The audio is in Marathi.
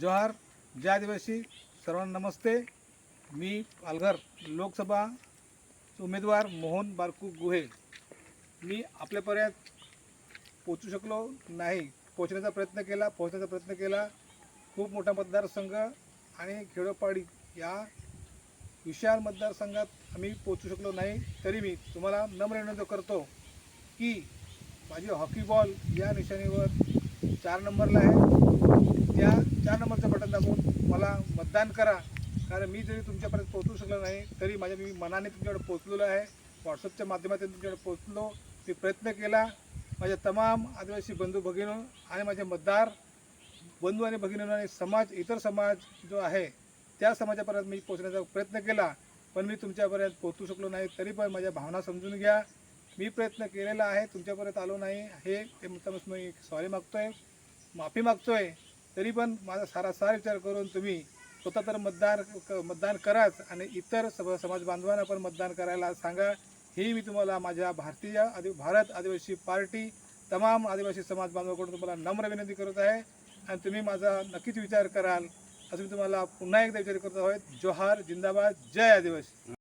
जोहार जय आदिवासी सर्वांना नमस्ते. मी पालघर लोकसभा उमेदवार मोहन बारकू गुहे. मी आपल्यापर्यंत पोचू शकलो नाही. पोचण्याचा प्रयत्न केला पोहोचण्याचा प्रयत्न केला. खूप मोठा मतदारसंघ आणि खेडोपाडी या विशाल मतदारसंघात आम्ही पोचू शकलो नाही. तरी मी तुम्हाला नम्र विनंती करतो की माझी हॉकी बॉल या निशाणीवर चार नंबरला आहे. त्या दान मतदान करा. कारण मी जरी तुमच्यापर्यंत पोहोचू शकलो नाही तरी माझ्या मी मनाने तुमच्याकडे पोहोचलेलो आहे. व्हॉट्सअपच्या माध्यमातून तुमच्याकडे पोहोचलो. मी प्रयत्न केला. माझ्या तमाम आदिवासी बंधू भगिनी आणि माझे मतदार बंधू आणि भगिनींनो आणि समाज इतर समाज जो आहे त्या समाजापर्यंत मी पोहोचण्याचा प्रयत्न केला. पण मी तुमच्यापर्यंत पोहोचू शकलो नाही तरी पण माझ्या भावना समजून घ्या. मी प्रयत्न केलेला आहे तुमच्यापर्यंत आलो नाही हे ते मुद्दामच मी सॉरी मागतोय. माफी मागतोय. तरी पण माझा सारा सारा विचार करून तुम्ही स्वतः तर मतदार क- मतदान कराच आणि इतर सम- समाज बांधवांना पण मतदान करायला सांगा. ही मी तुम्हाला माझ्या भारतीय आदि भारत आदिवासी पार्टी तमाम आदिवासी समाज बांधवाकडून तुम्हाला नम्र विनंती करत आहे. आणि तुम्ही माझा नक्कीच विचार कराल. असं मी तुम्हाला पुन्हा एकदा विचार करत आहोत. जोहार जिंदाबाद. जय आदिवासी.